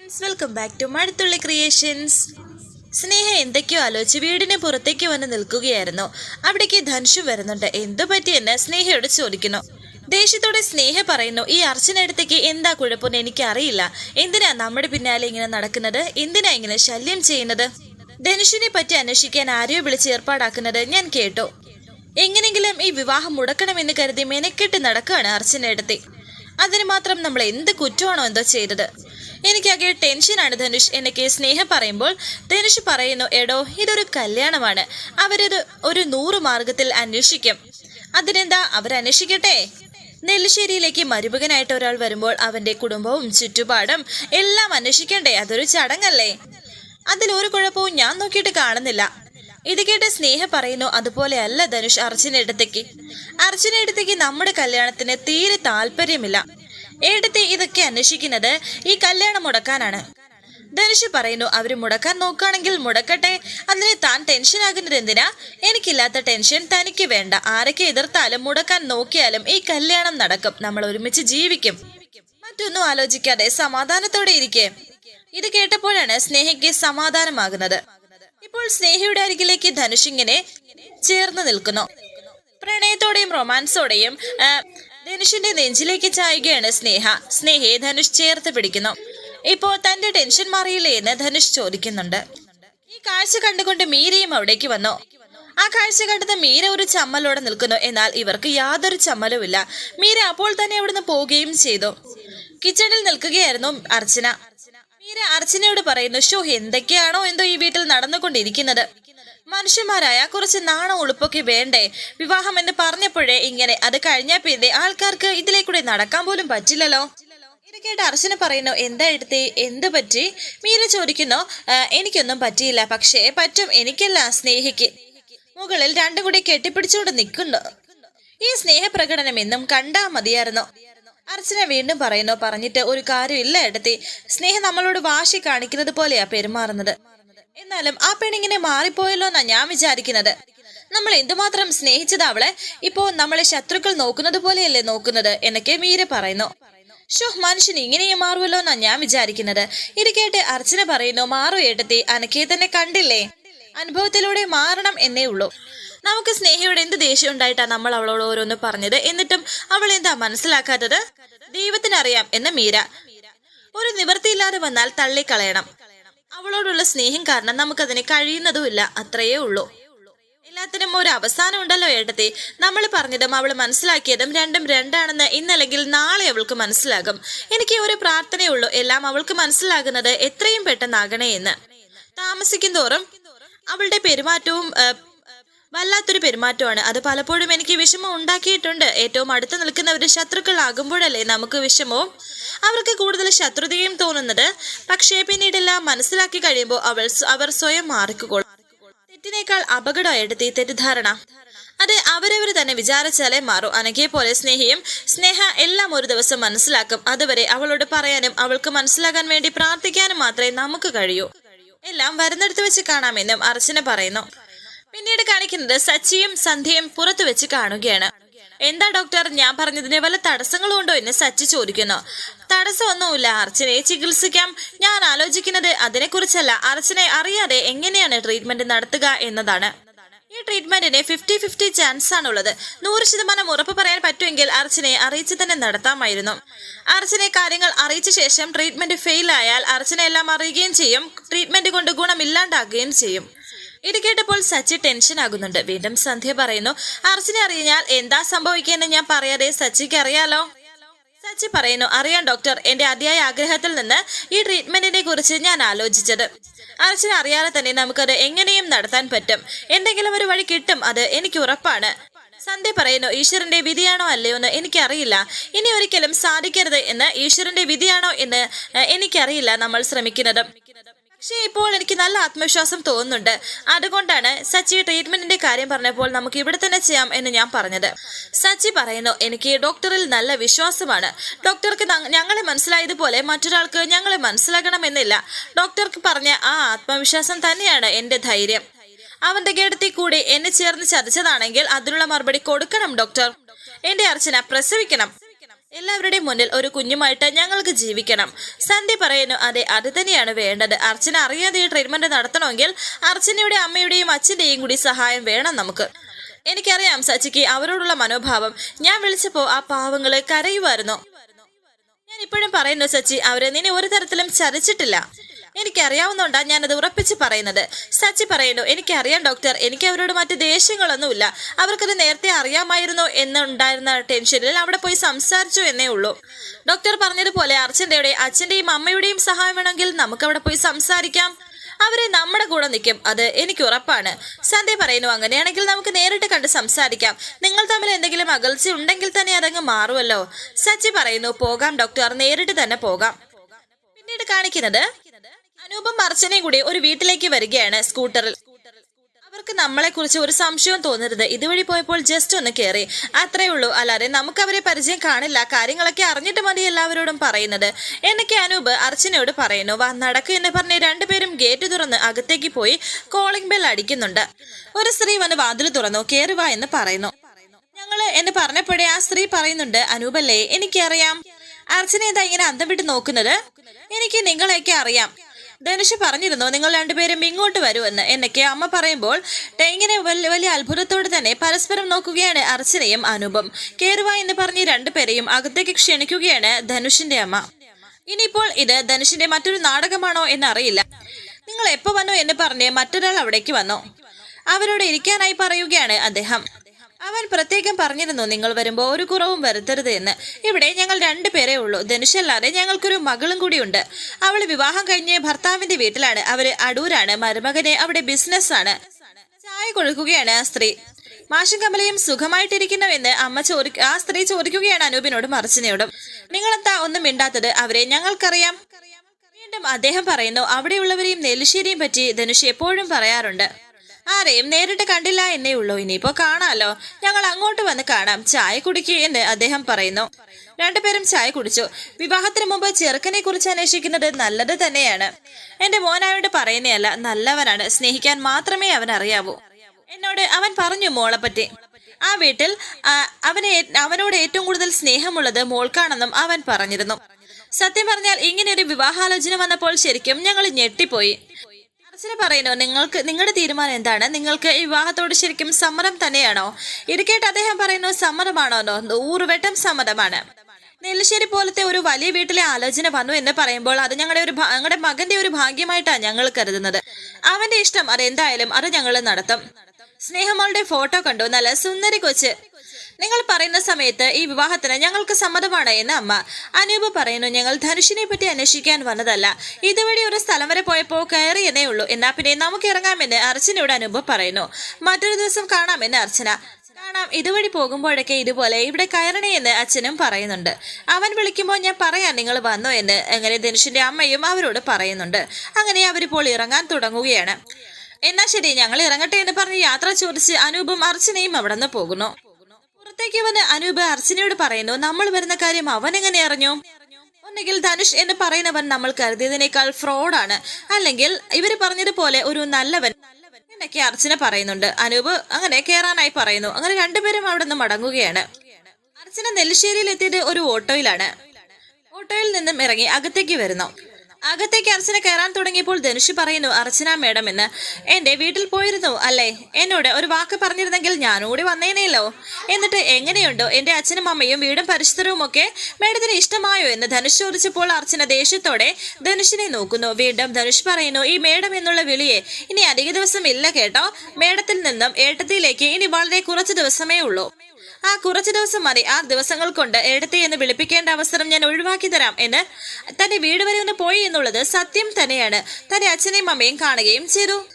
Friends welcome back to Mazhathulli creations Sneha എന്തൊക്കെയോ ആലോചിച്ച് വീടിന് പുറത്തേക്ക് വന്ന് നിൽക്കുകയായിരുന്നു. അവിടേക്ക് ധനുഷു വരുന്നുണ്ട്. എന്തു പറ്റിയെന്ന് സ്നേഹയോട് ചോദിക്കുന്നു. ദേഷ്യത്തോടെ സ്നേഹ പറയുന്നു ഈ അർച്ചനടുത്തേക്ക് എന്താ കുഴപ്പമെന്ന് എനിക്കറിയില്ല. എന്തിനാ നമ്മുടെ പിന്നാലെ ഇങ്ങനെ നടക്കുന്നത്? എന്തിനാ ഇങ്ങനെ ശല്യം ചെയ്യുന്നത്? ധനുഷിനെ പറ്റി അന്വേഷിക്കാൻ ആരെയോ വിളിച്ച് ഏർപ്പാടാക്കുന്നത് ഞാൻ കേട്ടു. എങ്ങനെങ്കിലും ഈ വിവാഹം മുടക്കണമെന്ന് കരുതി മെനക്കെട്ട് നടക്കുകയാണ് അർച്ചനടുത്തി അതിന് മാത്രം നമ്മൾ എന്ത് കുറ്റമാണോ എന്തോ ചെയ്തത്? എനിക്കാകെ ടെൻഷനാണ് ധനുഷ്. എന്നൊക്കെ സ്നേഹം പറയുമ്പോൾ ധനുഷ് പറയുന്നു എടോ ഇതൊരു കല്യാണമാണ്. അവരത് ഒരു നൂറ് മാർഗത്തിൽ അന്വേഷിക്കും. അതിനെന്താ? അവരന്വേഷിക്കട്ടെ. നെല്ലിശ്ശേരിയിലേക്ക് മരുമകനായിട്ട് ഒരാൾ വരുമ്പോൾ അവന്റെ കുടുംബവും ചുറ്റുപാടും എല്ലാം അന്വേഷിക്കണ്ടേ? അതൊരു ചടങ്ങല്ലേ? അതിൽ ഒരു കുഴപ്പവും ഞാൻ നോക്കിയിട്ട് കാണുന്നില്ല. ഇത് കേട്ട് സ്നേഹ പറയുന്നു അതുപോലെയല്ല ധനുഷ് അർജുനടുത്തേക്ക് അർജുനടുത്തേക്ക് നമ്മുടെ കല്യാണത്തിന് തീരെ താല്പര്യമില്ല. എടുത്ത് ഇതൊക്കെ അന്വേഷിക്കുന്നത് ഈ കല്യാണം മുടക്കാനാണ്. ധനുഷ് പറയുന്നു അവർ മുടക്കാൻ നോക്കുകയാണെങ്കിൽ മുടക്കട്ടെ. അതിന് താൻ ടെൻഷൻ ആകുന്നത് എന്തിനാ? എനിക്കില്ലാത്ത ടെൻഷൻ തനിക്ക് വേണ്ട. ആരൊക്കെ എതിർത്താലും മുടക്കാൻ നോക്കിയാലും ഈ കല്യാണം നടക്കും. നമ്മൾ ഒരുമിച്ച് ജീവിക്കും. മറ്റൊന്നും ആലോചിക്കാതെ സമാധാനത്തോടെ ഇരിക്കേ. ഇത് കേട്ടപ്പോഴാണ് സ്നേഹയ്ക്ക് സമാധാനമാകുന്നത്. ഇപ്പോൾ സ്നേഹയുടെ അരികിലേക്ക് ധനുഷ് ഇങ്ങനെ ചേർന്ന് നിൽക്കുന്നു. പ്രണയത്തോടെയും റൊമാൻസോടെയും ധനുഷിന്റെ നെഞ്ചിലേക്ക് ചായുകയാണ് സ്നേഹ. സ്നേഹയെ ധനുഷ് ചേർത്ത് പിടിക്കുന്നു. ഇപ്പോ തന്റെ ടെൻഷൻ മാറിയില്ലേ എന്ന് ധനുഷ് ചോദിക്കുന്നുണ്ട്. ഈ കാഴ്ച കണ്ടുകൊണ്ട് മീരയും അവിടേക്ക് വന്നു. ആ കാഴ്ച കണ്ടത് മീര ഒരു ചമ്മലോടെ നിൽക്കുന്നു. എന്നാൽ ഇവർക്ക് യാതൊരു ചമ്മലുമില്ല. മീര അപ്പോൾ തന്നെ അവിടുന്ന് പോവുകയും ചെയ്തു. കിച്ചണിൽ നിൽക്കുകയായിരുന്നു അർച്ചന. മീര അർച്ചനയോട് പറയുന്നു ഷോ എന്തൊക്കെയാണോ എന്തോ ഈ വീട്ടിൽ നടന്നുകൊണ്ടിരിക്കുന്നത്? മനുഷ്യന്മാരായ കുറച്ച് നാണം ഉളുപ്പൊക്കെ വേണ്ടേ? വിവാഹം എന്ന് പറഞ്ഞപ്പോഴേ ഇങ്ങനെ അത് കഴിഞ്ഞാൽ പിന്നെ ആൾക്കാർക്ക് ഇതിലേക്കൂടെ നടക്കാൻ പോലും പറ്റില്ലല്ലോ. ഇത് കേട്ട് അർച്ചന പറയുന്നു എന്താ എടുത്തേ? എന്ത് പറ്റി? മീര ചോദിക്കുന്നു എനിക്കൊന്നും പറ്റിയില്ല പക്ഷേ പറ്റും എനിക്കല്ല സ്നേഹിക്ക്. മുകളിൽ രണ്ടും കൂടി കെട്ടിപ്പിടിച്ചുകൊണ്ട് നിൽക്കുന്നു. ഈ സ്നേഹപ്രകടനം എന്നും കണ്ടാ മതിയായിരുന്നു. അർച്ചന വീണ്ടും പറയുന്നു പറഞ്ഞിട്ട് ഒരു കാര്യമില്ല എടുത്തി. സ്നേഹം നമ്മളോട് വാശി കാണിക്കുന്നത് പോലെയാ പെരുമാറുന്നത്. എന്നാലും ആ പെണ്ണിങ്ങനെ മാറിപ്പോയല്ലോ എന്നാ ഞാൻ വിചാരിക്കുന്നത്. നമ്മൾ എന്തുമാത്രം സ്നേഹിച്ചത് അവളെ ഇപ്പോ നമ്മളെ ശത്രുക്കൾ നോക്കുന്നത് പോലെയല്ലേ നോക്കുന്നത് എന്നൊക്കെ മീര പറയുന്നു. ഷോ മനുഷ്യൻ ഇങ്ങനെയും മാറുമല്ലോ എന്നാ ഞാൻ വിചാരിക്കുന്നത്. ഇത് കേട്ട് അർച്ചന പറയുന്നു മാറു ഏട്ടത്തി അനക്കേ തന്നെ കണ്ടില്ലേ? അനുഭവത്തിലൂടെ മാറണം എന്നേ ഉള്ളൂ. നമുക്ക് സ്നേഹയോട് എന്ത് ദേഷ്യം ഉണ്ടായിട്ടാ നമ്മൾ അവളോട് ഓരോന്ന് പറഞ്ഞത്? എന്നിട്ടും അവൾ എന്താ മനസ്സിലാക്കാത്തത്? ദൈവത്തിനറിയാം എന്ന് മീര. ഒരു നിവൃത്തിയില്ലാതെ വന്നാൽ തള്ളിക്കളയണം. അവളോടുള്ള സ്നേഹം കാരണം നമുക്കതിന് കഴിയുന്നതുമില്ല. അത്രയേ ഉള്ളൂ. എല്ലാത്തിനും ഒരു അവസാനം ഉണ്ടല്ലോ ഏട്ടത്തെ. നമ്മൾ പറഞ്ഞതും അവൾ മനസ്സിലാക്കിയതും രണ്ടും രണ്ടാണെന്ന് ഇന്നല്ലെങ്കിൽ നാളെ അവൾക്ക് മനസ്സിലാകും. എനിക്ക് ഒരു പ്രാർത്ഥനയുള്ളൂ. എല്ലാം അവൾക്ക് മനസ്സിലാകുന്നത് എത്രയും പെട്ടെന്നാകണേ എന്ന് താമസിക്കും തോറും അവളുടെ പെരുമാറ്റവും വല്ലാത്തൊരു പെരുമാറ്റമാണ്. അത് പലപ്പോഴും എനിക്ക് വിഷമം ഉണ്ടാക്കിയിട്ടുണ്ട്. ഏറ്റവും അടുത്ത് നിൽക്കുന്നവർ ശത്രുക്കളാകുമ്പോഴല്ലേ നമുക്ക് വിഷമവും? അവർക്ക് കൂടുതൽ ശത്രുതയും തോന്നുന്നത്. പക്ഷേ പിന്നീടെല്ലാം മനസ്സിലാക്കി കഴിയുമ്പോൾ അവൾ അവർ സ്വയം മാറിക്കോളും. തെറ്റിനേക്കാൾ അപകടം ഈ തെറ്റിദ്ധാരണ. അത് അവരവർ തന്നെ വിചാരിച്ചാലേ മാറും. അനഘയെ പോലെ സ്നേഹിയും സ്നേഹ എല്ലാം ഒരു ദിവസം മനസ്സിലാക്കും. അതുവരെ അവളോട് പറയാനും അവൾക്ക് മനസ്സിലാക്കാൻ വേണ്ടി പ്രാർത്ഥിക്കാനും മാത്രമേ നമുക്ക് കഴിയൂ. എല്ലാം വരുന്നിടത്ത് വെച്ച് കാണാമെന്നും അർച്ചന പറയുന്നു. പിന്നീട് കാണിക്കുന്നത് സച്ചിയും സന്ധ്യയും പുറത്തു വെച്ച് കാണുകയാണ്. എന്താ ഡോക്ടർ? ഞാൻ പറഞ്ഞതിന് വല്ല തടസ്സങ്ങളും ഉണ്ടോ എന്ന് സച്ചി ചോദിക്കുന്നു. തടസ്സമൊന്നുമില്ല അർച്ചനയെ ചികിത്സിക്കാം. ഞാൻ ആലോചിക്കുന്നത് അതിനെക്കുറിച്ചല്ല. അർച്ചനെ അറിയാതെ എങ്ങനെയാണ് ട്രീറ്റ്മെന്റ് നടത്തുക എന്നതാണ്. ഈ ട്രീറ്റ്മെന്റിന് ഫിഫ്റ്റി ഫിഫ്റ്റി ചാൻസ് ആണുള്ളത്. നൂറ് ശതമാനം ഉറപ്പ് പറയാൻ പറ്റുമെങ്കിൽ അർച്ചനയെ അറിയിച്ച് തന്നെ നടത്താമായിരുന്നു. അർച്ചനെ കാര്യങ്ങൾ അറിയിച്ച ശേഷം ട്രീറ്റ്മെന്റ് ഫെയിൽ ആയാൽ അർച്ചന എല്ലാം അറിയുകയും ചെയ്യും. ട്രീറ്റ്മെന്റ് കൊണ്ട് ഗുണമില്ലാണ്ടാകുകയും ചെയ്യും. ഇത് കേട്ടപ്പോൾ സച്ചി ടെൻഷൻ ആകുന്നുണ്ട്. വീണ്ടും സന്ധ്യ പറയുന്നു അർച്ചനെ അറിഞ്ഞാൽ എന്താ സംഭവിക്കുകയെന്ന് ഞാൻ പറയാതെ സച്ചിക്ക് അറിയാലോ? സച്ചി പറയുന്നു അറിയാം ഡോക്ടർ എന്റെ അതിയായ ആഗ്രഹത്തിൽ നിന്ന് ഈ ട്രീറ്റ്മെന്റിനെ കുറിച്ച് ഞാൻ ആലോചിച്ചത്. അർച്ചന അറിയാതെ തന്നെ നമുക്കത് എങ്ങനെയും നടത്താൻ പറ്റും. എന്തെങ്കിലും ഒരു വഴി കിട്ടും അത് എനിക്ക് ഉറപ്പാണ്. സന്ധ്യ പറയുന്നു ഈശ്വരന്റെ വിധിയാണോ അല്ലയോ എന്ന് എനിക്കറിയില്ല. ഇനി ഒരിക്കലും സാധിക്കരുത് എന്ന് ഈശ്വരന്റെ വിധിയാണോ എന്ന് എനിക്കറിയില്ല നമ്മൾ ശ്രമിക്കുന്നത്. പക്ഷേ ഇപ്പോൾ എനിക്ക് നല്ല ആത്മവിശ്വാസം തോന്നുന്നുണ്ട്. അതുകൊണ്ടാണ് സച്ചി ട്രീറ്റ്മെന്റിന്റെ കാര്യം പറഞ്ഞപ്പോൾ നമുക്ക് ഇവിടെ തന്നെ ചെയ്യാം എന്ന് ഞാൻ പറഞ്ഞത്. സച്ചി പറയുന്നു എനിക്ക് ഡോക്ടറിൽ നല്ല വിശ്വാസമാണ്. ഡോക്ടർക്ക് ഞങ്ങളെ മനസ്സിലായതുപോലെ മറ്റൊരാൾക്ക് ഞങ്ങളെ മനസ്സിലാകണമെന്നില്ല. ഡോക്ടർക്ക് പറഞ്ഞ ആ ആത്മവിശ്വാസം തന്നെയാണ് എന്റെ ധൈര്യം. അവന്റെ ഗേടത്തിൽ കൂടി എന്നെ ചേർന്ന് ചതിച്ചതാണെങ്കിൽ അതിനുള്ള മറുപടി കൊടുക്കണം ഡോക്ടർ എന്റെ അർച്ചന പ്രസവിക്കണം. എല്ലാവരുടെയും മുന്നിൽ ഒരു കുഞ്ഞുമായിട്ട് ഞങ്ങൾക്ക് ജീവിക്കണം. സന്ധ്യ പറയുന്നു അതെ അത് തന്നെയാണ് വേണ്ടത്. അർച്ചന അറിയാതെ ഈ ട്രീറ്റ്മെന്റ് നടത്തണമെങ്കിൽ അർച്ചനയുടെ അമ്മയുടെയും അച്ഛന്റെയും കൂടി സഹായം വേണം നമുക്ക്. എനിക്കറിയാം സച്ചിക്ക് അവരോടുള്ള മനോഭാവം. ഞാൻ വിളിച്ചപ്പോ ആ പാവങ്ങളെ കരയുമായിരുന്നു. ഞാൻ ഇപ്പോഴും പറയുന്നു സച്ചി അവരെ നിന്നെ ഒരു തരത്തിലും ചതിച്ചിട്ടില്ല. എനിക്കറിയാവുന്നോണ്ടാ ഞാനത് ഉറപ്പിച്ച് പറയുന്നത്. സച്ചി പറയുന്നു എനിക്കറിയാം ഡോക്ടർ എനിക്ക് അവരോട് മറ്റ് ദേഷ്യങ്ങളൊന്നുമില്ല. അവർക്കത് നേരത്തെ അറിയാമായിരുന്നു എന്നുണ്ടായിരുന്ന ടെൻഷനിൽ അവിടെ പോയി സംസാരിച്ചു എന്നേ ഉള്ളൂ. ഡോക്ടർ പറഞ്ഞതുപോലെ അർച്ചന്റെയുടെ അച്ഛന്റെയും അമ്മയുടെയും സഹായം വേണമെങ്കിൽ നമുക്ക് അവിടെ പോയി സംസാരിക്കാം. അവരെ നമ്മുടെ കൂടെ നിൽക്കും അത് എനിക്ക് ഉറപ്പാണ്. സന്ധ്യ പറയുന്നു അങ്ങനെയാണെങ്കിൽ നമുക്ക് നേരിട്ട് കണ്ട് സംസാരിക്കാം. നിങ്ങൾ തമ്മിൽ എന്തെങ്കിലും അകൽച്ച ഉണ്ടെങ്കിൽ തന്നെ അതങ്ങ് മാറുമല്ലോ. സച്ചി പറയുന്നു പോകാം ഡോക്ടർ നേരിട്ട് തന്നെ പോകാം. പിന്നീട് കാണിക്കുന്നത് അനൂപം അർച്ചനയും കൂടി ഒരു വീട്ടിലേക്ക് വരികയാണ് സ്കൂട്ടറിൽ. അവർക്ക് നമ്മളെ കുറിച്ച് ഒരു സംശയവും തോന്നരുത്. ഇതുവഴി പോയപ്പോൾ ജസ്റ്റ് ഒന്ന് കയറി അത്രേ ഉള്ളൂ. അല്ലാതെ നമുക്ക് അവരെ പരിചയം കാണില്ല. കാര്യങ്ങളൊക്കെ അറിഞ്ഞിട്ട് മതി എല്ലാവരോടും പറയുന്നത്. എന്നൊക്കെ അനൂപ് അർച്ചനയോട് പറയുന്നു. വാ നടക്ക് എന്ന് പറഞ്ഞ് രണ്ടുപേരും ഗേറ്റ് തുറന്ന് അകത്തേക്ക് പോയി കോളിംഗ് ബെൽ അടിക്കുന്നുണ്ട്. ഒരു സ്ത്രീ വന്ന് വാതിൽ തുറന്നു. കയറുവാ എന്ന് പറയുന്നു. ഞങ്ങൾ എന്ന് പറഞ്ഞപ്പോഴേ ആ സ്ത്രീ പറയുന്നുണ്ട് അനൂപല്ലേ എനിക്കറിയാം. അർച്ചന എന്താ ഇങ്ങനെ അന്തം വിട്ട് നോക്കുന്നത്? എനിക്ക് നിങ്ങളെയൊക്കെ അറിയാം. ധനുഷ് പറഞ്ഞിരുന്നു നിങ്ങൾ രണ്ടുപേരും ഇങ്ങോട്ട് വരുമെന്ന്. എന്നൊക്കെ അമ്മ പറയുമ്പോൾ ടെങ്ങിനെ വലിയ അത്ഭുതത്തോടെ തന്നെ പരസ്പരം നോക്കുകയാണ് അർച്ചനയും അനൂപും. കേറുവ എന്ന് പറഞ്ഞ് രണ്ടുപേരെയും അകത്തേക്ക് ക്ഷണിക്കുകയാണ് ധനുഷിന്റെ അമ്മ. ഇനിയിപ്പോൾ ഇത് ധനുഷിന്റെ മറ്റൊരു നാടകമാണോ എന്നറിയില്ല. നിങ്ങൾ എപ്പോ വന്നോ എന്ന് പറഞ്ഞ് മറ്റൊരാൾ അവിടേക്ക് വന്നു. അവരോട് ഇരിക്കാനായി പറയുകയാണ് അദ്ദേഹം. അവൻ പ്രത്യേകം പറഞ്ഞിരുന്നു നിങ്ങൾ വരുമ്പോൾ ഒരു കുറവും വരുത്തരുത് എന്ന്. ഇവിടെ ഞങ്ങൾ രണ്ടുപേരേ ഉള്ളൂ. ധനുഷല്ലാതെ ഞങ്ങൾക്കൊരു മകളും കൂടിയുണ്ട് അവൾ വിവാഹം കഴിഞ്ഞ് ഭർത്താവിന്റെ വീട്ടിലാണ്. അവർ അടൂരാണ്. മരുമകന് അവിടെ ബിസിനസ്സാണ്. ചായ കൊഴുക്കുകയാണ് ആ സ്ത്രീ. മാഷും കമലയും സുഖമായിട്ടിരിക്കുന്നു എന്ന് അമ്മ ചോദി ആ സ്ത്രീ ചോദിക്കുകയാണ് അനൂപിനോടും അർച്ചനയോടും നിങ്ങളെന്താ ഒന്നും മിണ്ടാത്തത്? അവരെ ഞങ്ങൾക്കറിയാം. വീണ്ടും അദ്ദേഹം പറയുന്നു അവിടെയുള്ളവരെയും നെല്ലിശ്ശേരിയും പറ്റി ധനുഷ് എപ്പോഴും പറയാറുണ്ട്. ആരെയും നേരിട്ട് കണ്ടില്ല എന്നേ ഉള്ളൂ. ഇനിയിപ്പോ കാണാലോ. ഞങ്ങൾ അങ്ങോട്ട് വന്ന് കാണാം. ചായ കുടിക്കൂ എന്ന് അദ്ദേഹം പറയുന്നു. രണ്ടുപേരും ചായ കുടിച്ചു. വിവാഹത്തിന് മുമ്പ് ചെറുക്കനെ കുറിച്ച് അന്വേഷിക്കുന്നത് നല്ലത് തന്നെയാണ്. എന്റെ മോനായോട് പറയുന്നതല്ല നല്ലവനാണ്. സ്നേഹിക്കാൻ മാത്രമേ അവൻ അറിയാവൂ എന്നോട് അവൻ പറഞ്ഞു മോളെ പറ്റി ആ വീട്ടിൽ അവനെ അവനോട് ഏറ്റവും കൂടുതൽ സ്നേഹമുള്ളത് മോൾക്കാണെന്നും അവൻ പറഞ്ഞിരുന്നു. സത്യം പറഞ്ഞാൽ ഇങ്ങനെ ഒരു വിവാഹാലോചന വന്നപ്പോൾ ശരിക്കും ഞങ്ങൾ ഞെട്ടിപ്പോയി. അർച്ചന പറയുന്നു നിങ്ങൾക്ക് നിങ്ങളുടെ തീരുമാനം എന്താണ്? നിങ്ങൾക്ക് വിവാഹത്തോട് ശരിക്കും സമ്മതം തന്നെയാണോ? ഇത് അദ്ദേഹം പറയുന്നു സമ്മതമാണോ? നൂറുവട്ടം സമ്മതമാണ്. നെല്ലശ്ശേരി പോലത്തെ ഒരു വലിയ വീട്ടിലെ ആലോചന വന്നു എന്ന് പറയുമ്പോൾ അത് ഞങ്ങളുടെ ഒരു ഞങ്ങളുടെ മകന്റെ ഒരു ഭാഗ്യമായിട്ടാണ് ഞങ്ങൾ കരുതുന്നത്. അവന്റെ ഇഷ്ടം അതെന്തായാലും അത് ഞങ്ങൾ നടത്തും. സ്നേഹമോളുടെ ഫോട്ടോ കണ്ടു. നല്ല സുന്ദരി കൊച്ച് നിങ്ങൾ പറയുന്ന സമയത്ത് ഈ വിവാഹത്തിന് ഞങ്ങൾക്ക് സമ്മതമാണ് എന്ന് അമ്മ. അനൂപ് പറയുന്നു ഞങ്ങൾ ധനുഷിനെ പറ്റി അന്വേഷിക്കാൻ വന്നതല്ല. ഇതുവഴി ഒരു സ്ഥലം വരെ പോയപ്പോൾ കയറി എന്നേ ഉള്ളൂ. എന്നാ പിന്നെ നമുക്ക് ഇറങ്ങാമെന്ന് അർച്ചനയോട് അനൂപ് പറയുന്നു. മറ്റൊരു ദിവസം കാണാമെന്ന് അർച്ചന. കാണാം. ഇതുവഴി പോകുമ്പോഴൊക്കെ ഇതുപോലെ ഇവിടെ കയറണേ എന്ന് അച്ഛനും പറയുന്നുണ്ട്. അവൻ വിളിക്കുമ്പോൾ ഞാൻ പറയാം നിങ്ങൾ വന്നോ എന്ന്. അങ്ങനെ ധനുഷിന്റെ അമ്മയും അവരോട് പറയുന്നുണ്ട്. അങ്ങനെ അവരിപ്പോൾ ഇറങ്ങാൻ തുടങ്ങുകയാണ്. എന്നാ ശരി ഞങ്ങൾ ഇറങ്ങട്ടെ എന്ന് പറഞ്ഞ് യാത്ര ചോദിച്ച് അനൂപും അർച്ചനയും അവിടെ നിന്ന് പോകുന്നു. പുറത്തേക്ക് വന്ന് അനൂപ് അർച്ചനയോട് പറയുന്നു നമ്മൾ വരുന്ന കാര്യം അവൻ എങ്ങനെ അറിഞ്ഞു? ഒന്നെങ്കിൽ ധനുഷ് എന്ന് പറയുന്നവൻ നമ്മൾ കരുതിയതിനേക്കാൾ ഫ്രോഡാണ്. അല്ലെങ്കിൽ ഇവർ പറഞ്ഞതുപോലെ ഒരു നല്ലവൻ എന്നൊക്കെ അർച്ചന പറയുന്നുണ്ട്. അനൂപ് അങ്ങനെ കേറാനായി പറയുന്നു. അങ്ങനെ രണ്ടുപേരും അവിടെ നിന്ന് മടങ്ങുകയാണ്. അർച്ചന നെല്ലിശ്ശേരിയിൽ എത്തിയത് ഒരു ഓട്ടോയിലാണ്. ഓട്ടോയിൽ നിന്നും ഇറങ്ങി അകത്തേക്ക് വരുന്നു. അകത്തേക്ക് അർച്ചന കയറാൻ തുടങ്ങിയപ്പോൾ ധനുഷ് പറയുന്നു അർച്ചന മേഡം എന്ന്. എന്റെ വീട്ടിൽ പോയിരുന്നു അല്ലേ? എന്നോട് ഒരു വാക്ക് പറഞ്ഞിരുന്നെങ്കിൽ ഞാനൂടി വന്നേനേലോ? എന്നിട്ട് എങ്ങനെയുണ്ടോ? എന്റെ അച്ഛനും അമ്മയും വീടും പരിസരവും ഒക്കെ മേഡത്തിന് ഇഷ്ടമായോ? എന്ന് ധനുഷ് ചോദിച്ചപ്പോൾ അർച്ചന ദേഷ്യത്തോടെ ധനുഷിനെ നോക്കുന്നു. വീണ്ടും ധനുഷ് പറയുന്നു ഈ മേഡം എന്നുള്ള വിളിയെ ഇനി അധിക ദിവസം ഇല്ല കേട്ടോ. മേഡത്തിൽ നിന്നും ഏട്ടത്തിയിലേക്ക് ഇനി വളരെ കുറച്ച് ദിവസമേ ഉള്ളൂ. ആ കുറച്ച് ദിവസം മതി. ആ ദിവസങ്ങൾ കൊണ്ട് എടുത്തി എന്ന് വിളിപ്പിക്കേണ്ട അവസരം ഞാൻ ഒഴിവാക്കി തരാം എന്ന് തന്റെ വീട് വരെ ഒന്ന് പോയി എന്നുള്ളത് സത്യം തന്നെയാണ്. തന്റെ അച്ഛനെയും അമ്മയും കാണുകയും ചെയ്തു.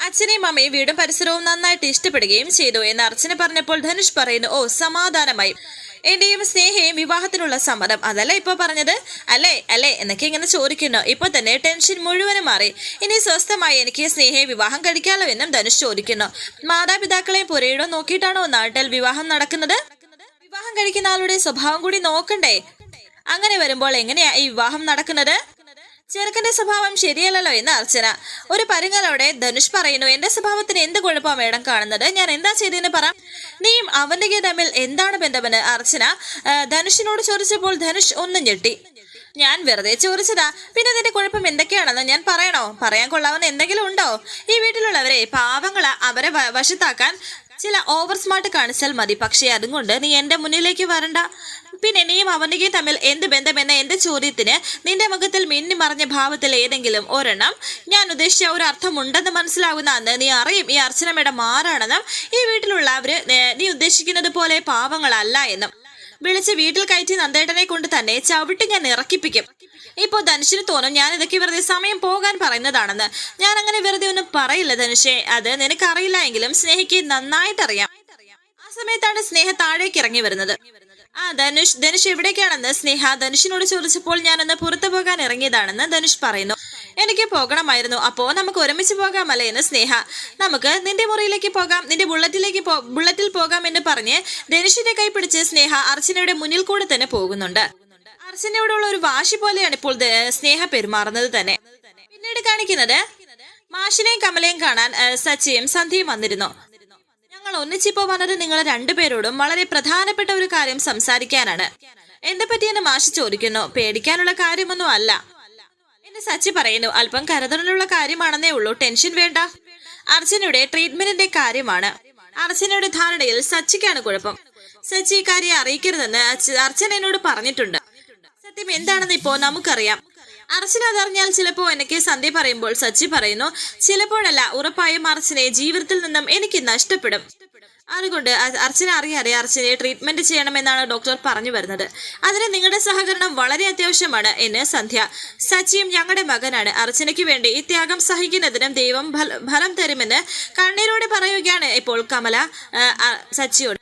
അച്ഛനെയും അമ്മയും വീടും പരിസരവും നന്നായിട്ട് ഇഷ്ടപ്പെടുകയും ചെയ്തു എന്ന് അർച്ചന പറഞ്ഞപ്പോൾ ധനുഷ് പറയുന്നു ഓ സമാധാനമായി. എന്റെയും സ്നേഹയും വിവാഹത്തിനുള്ള സമ്മതം. അതല്ല ഇപ്പൊ പറഞ്ഞത്? അല്ലേ? അല്ലേ? എന്നൊക്കെ ഇങ്ങനെ ചോദിക്കുന്നു. ഇപ്പൊ തന്നെ ടെൻഷൻ മുഴുവനും മാറി. ഇനി സ്വസ്ഥമായി എനിക്ക് സ്നേഹയെ വിവാഹം കഴിക്കാമല്ലോ എന്നും ധനുഷ് ചോദിക്കുന്നു. മാതാപിതാക്കളെ പുരയിടം നോക്കിയിട്ടാണോ നാട്ടിൽ വിവാഹം നടക്കുന്നത്? വിവാഹം കഴിക്കുന്ന ആളുടെ സ്വഭാവം കൂടി നോക്കണ്ടേ? അങ്ങനെ വരുമ്പോൾ എങ്ങനെയാ ഈ വിവാഹം നടക്കുന്നത്? ചെറുക്കന്റെ സ്വഭാവം ശരിയല്ലല്ലോ എന്ന് അർച്ചന. ഒരു പരുങ്ങലോടെ ധനുഷ് പറയുന്നു എന്റെ സ്വഭാവത്തിന് എന്ത് കുഴപ്പമാണ് മേഡം കാണുന്നത്? ഞാൻ എന്താ ചെയ്തതെന്ന് പറ. നീയും അവന്റെ തമ്മിൽ എന്താണ് ബന്ധമെന്ന്? അർച്ചന ധനുഷിനോട് ചോദിച്ചപ്പോൾ ധനുഷ് ഒന്നും ഞെട്ടി. ഞാൻ വെറുതെ ചോദിച്ചതാ. പിന്നെ അതിന്റെ കുഴപ്പം എന്തൊക്കെയാണെന്ന് ഞാൻ പറയണോ? പറയാൻ കൊള്ളാവുന്ന എന്തെങ്കിലും ഉണ്ടോ? ഈ വീട്ടിലുള്ളവരെ പാവങ്ങളെ അവരെ വശത്താക്കാൻ ചില ഓവർ സ്മാർട്ട് കാണിച്ചാൽ മതി. പക്ഷേ അതും കൊണ്ട് നീ എന്റെ മുന്നിലേക്ക് വരണ്ട. പിന്നെ നീയും അവന്റെയും തമ്മിൽ എന്ത് ബന്ധമെന്ന എന്റെ ചോദ്യത്തിന് നിന്റെ മുഖത്തിൽ മിന്നി മറിഞ്ഞ ഭാവത്തിൽ ഏതെങ്കിലും ഒരെണ്ണം. ഞാൻ ഉദ്ദേശിച്ച ഒരു അർത്ഥമുണ്ടെന്ന് മനസ്സിലാകുന്ന അന്ന് നീ അറിയും ഈ അർച്ചനമ്മയുടെ മാറാണെന്നും ഈ വീട്ടിലുള്ളവർ നീ ഉദ്ദേശിക്കുന്നത് പോലെ പാവങ്ങളല്ല എന്നും. വിളിച്ച് വീട്ടിൽ കയറ്റി നന്ദേട്ടനെ കൊണ്ട് തന്നെ ചവിട്ടി ഞാൻ ഇറക്കിപ്പിക്കും. ഇപ്പോ ധനുഷിന് തോന്നും ഞാൻ ഇതൊക്കെ വെറുതെ സമയം പോകാൻ പറയുന്നതാണെന്ന്. ഞാൻ അങ്ങനെ വെറുതെ ഒന്നും പറയില്ല ധനുഷേ. അത് നിനക്കറിയില്ല എങ്കിലും സ്നേഹിക്ക് നന്നായിട്ടറിയാം. ആ സമയത്താണ് സ്നേഹ താഴേക്ക് ഇറങ്ങി വരുന്നത്. ആ ധനുഷ് ധനുഷ് എവിടേക്കാണെന്ന് സ്നേഹ ധനുഷിനോട് ചോദിച്ചപ്പോൾ ഞാനൊന്ന് പുറത്തു പോകാൻ ഇറങ്ങിയതാണെന്ന് ധനുഷ് പറയുന്നു. എനിക്ക് പോകണമായിരുന്നു. അപ്പോ നമുക്ക് ഒരുമിച്ച് പോകാമല്ലേ എന്ന് സ്നേഹ. നമുക്ക് നിന്റെ മുറിയിലേക്ക് പോകാം നിന്റെ ബുള്ളറ്റിലേക്ക് ബുള്ളറ്റിൽ പോകാം എന്ന് പറഞ്ഞ് ധനുഷിന്റെ കൈ പിടിച്ച് സ്നേഹ അർച്ചനയുടെ മുന്നിൽ കൂടെ തന്നെ പോകുന്നുണ്ട്. അർച്ചനയോടുള്ള ഒരു വാശി പോലെയാണ് ഇപ്പോൾ സ്നേഹ പെരുമാറുന്നത് തന്നെ. പിന്നീട് കാണിക്കുന്നത് മാഷിനെയും കമലയും കാണാൻ സച്ചിയും സന്ധ്യയും വന്നിരുന്നു. ഞങ്ങൾ ഒന്നിച്ചിപ്പോ വന്നത് നിങ്ങൾ രണ്ടുപേരോടും വളരെ പ്രധാനപ്പെട്ട ഒരു കാര്യം സംസാരിക്കാനാണ്. എന്തെ പറ്റിയെന്ന് മാഷി ചോദിക്കുന്നു. പേടിക്കാനുള്ള കാര്യമൊന്നും അല്ല. എന്ന് സച്ചി പറയുന്നു. അല്പം കരുതലുള്ള കാര്യമാണെന്നേ ഉള്ളൂ. ടെൻഷൻ വേണ്ട. അർച്ചനയുടെ ട്രീറ്റ്മെന്റിന്റെ കാര്യമാണ്. അർച്ചനയുടെ ധാരണയിൽ സച്ചിക്കാണ് കുഴപ്പം. സച്ചി ഈ കാര്യം അറിയിക്കരുതെന്ന് അർച്ചന എന്നോട് പറഞ്ഞിട്ടുണ്ട്. സത്യം എന്താണെന്ന് ഇപ്പോ നമുക്കറിയാം. അർച്ചന അതറിഞ്ഞാൽ ചിലപ്പോ എനിക്ക് സന്ധ്യ പറയുമ്പോൾ സച്ചി പറയുന്നു ചിലപ്പോഴല്ല ഉറപ്പായും അർച്ചനയെ ജീവിതത്തിൽ നിന്നും എനിക്ക് നഷ്ടപ്പെടും. അതുകൊണ്ട് അർച്ചന അറിയാതെ അർച്ചനയെ ട്രീറ്റ്മെന്റ് ചെയ്യണമെന്നാണ് ഡോക്ടർ പറഞ്ഞു വരുന്നത്. അതിന് നിങ്ങളുടെ സഹകരണം വളരെ അത്യാവശ്യമാണ് എന്ന് സന്ധ്യ. സച്ചിയും ഞങ്ങളുടെ മകനാണ്. അർച്ചനയ്ക്ക് വേണ്ടി ഈ ത്യാഗം സഹിക്കുന്നതിനും ദൈവം ഫല- തരുമെന്ന് കണ്ണീരോടെ പറയുകയാണ് ഇപ്പോൾ കമല സച്ചിയോട്.